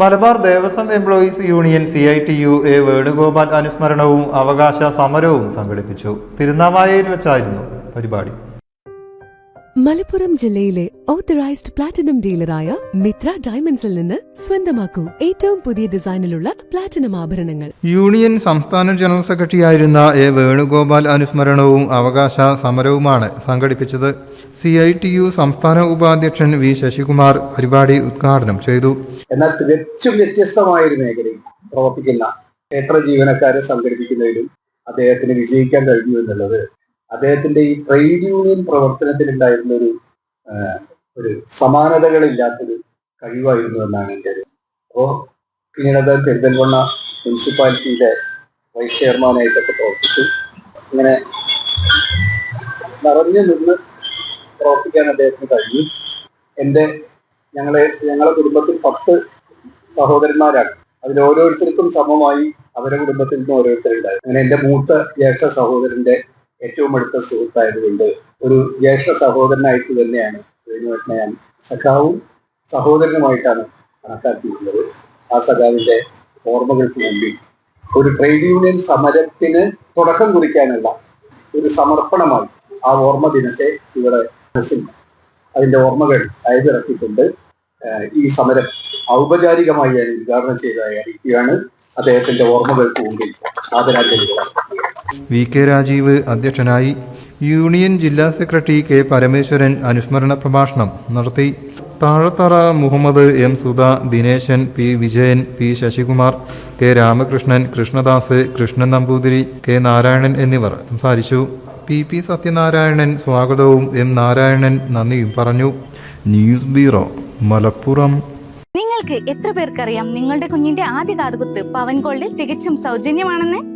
Malabar Devaswom employees union C I T U A Venugopal അനുസ്മരണവും അവകാശ സമരവും സംഘടിപ്പിച്ചു. തിരുനാവായയിൽ വെച്ചായിരുന്നു പരിപാടി. മലപ്പുറം ജില്ലയിലെ ഓത്തറൈസ്ഡ് പ്ലാറ്റിനം ഡീലറായ മിത്ര ഡയമണ്ട്സിൽ നിന്ന് സ്വന്തമാക്കൂ ഏറ്റവും പുതിയ ഡിസൈനിലുള്ള പ്ലാറ്റിനം ആഭരണങ്ങൾ. യൂണിയൻ സംസ്ഥാന ജനറൽ സെക്രട്ടറിയായിരുന്ന എ വേണുഗോപാൽ അനുസ്മരണവും അവകാശ സമരവുമാണ് സംഘടിപ്പിച്ചത്. സി ഐ ടി യു സംസ്ഥാന ഉപാധ്യക്ഷൻ വി ശശികുമാർ പരിപാടി ഉദ്ഘാടനം ചെയ്തു. എന്നാൽ തികച്ചും വ്യത്യസ്തമായ ഒരു മേഖലയിൽ പ്രവർത്തിക്കുന്ന ക്ഷേത്ര ജീവനക്കാരെ സംഘടിപ്പിക്കുന്നതിലും അദ്ദേഹത്തിന് വിജയിക്കാൻ കഴിഞ്ഞു എന്നുള്ളത് അദ്ദേഹത്തിന്റെ ഈ ട്രേഡ് യൂണിയൻ പ്രവർത്തനത്തിലുണ്ടായിരുന്ന ഒരു ഒരു സമാനതകളില്ലാത്തൊരു കഴിവായിരുന്നു എന്നാണ് എന്റെ ഒരു അപ്പോ പിന്നീട് അദ്ദേഹം പെരിന്തൽമണ്ണ മുനിസിപ്പാലിറ്റിയിലെ വൈസ് ചെയർമാനായിട്ടൊക്കെ പ്രവർത്തിച്ചു. അങ്ങനെ നിറഞ്ഞു നിന്ന് പ്രവർത്തിക്കാൻ അദ്ദേഹത്തിന് കഴിഞ്ഞു. എന്റെ ഞങ്ങളെ ഞങ്ങളുടെ കുടുംബത്തിൽ പത്ത് സഹോദരന്മാരാണ്. അതിൽ ഓരോരുത്തർക്കും സമമായി അവരുടെ കുടുംബത്തിൽ നിന്ന് ഓരോരുത്തരുണ്ടായിരുന്നു. അങ്ങനെ എന്റെ മൂത്ത ജ്യേഷ്ഠ സഹോദരന്റെ ഏറ്റവും അടുത്ത സുഹൃത്തായതുകൊണ്ട് ഒരു ജ്യേഷ്ഠ സഹോദരനായിട്ട് തന്നെയാണ് വേണുവേട്ടനെ ഞാൻ സഖാവും സഹോദരനുമായിട്ടാണ് കണക്കാക്കിയിരുന്നത് ആ സഖാവിന്റെ ഓർമ്മകൾക്ക് വേണ്ടി ഒരു ട്രേഡ് യൂണിയൻ സമരത്തിന് തുടക്കം കുറിക്കാനുള്ള ഒരു സമർപ്പണമായി ആ ഓർമ്മ ദിനത്തെ ഇവിടെ മനസ്സിൽ അതിന്റെ ഓർമ്മകൾ അയവിറക്കിക്കൊണ്ട് ഈ സമരം ഔപചാരികമായി ഉദ്ഘാടനം ചെയ്തതായി അറിയിക്കുകയാണ്. അദ്ദേഹത്തിന്റെ ഓർമ്മകൾക്ക് മുമ്പിൽ അർപ്പിക്കുകയാണ് വി കെ രാജീവ് അധ്യക്ഷനായി യൂണിയൻ ജില്ലാ സെക്രട്ടറി കെ പരമേശ്വരൻ അനുസ്മരണ പ്രഭാഷണം നടത്തി. Thazhathara Muhammad M Sudha Dineshan P Vijayan P Sasikumar K Ramakrishnan Krishnadas Krishnan Namboothiri K Narayanan എന്നിവർ സംസാരിച്ചു. പി പി സത്യനാരായണൻ സ്വാഗതവും എം നാരായണൻ നന്ദിയും പറഞ്ഞു. News bureau Malappuram. നിങ്ങൾക്ക് എത്ര പേർക്കറിയാം നിങ്ങളുടെ കുഞ്ഞിന്റെ ആദ്യ കാതുകുത്ത് പവൻ ഗോൾഡിൽ തികച്ചും സൗജന്യമാണെന്ന്?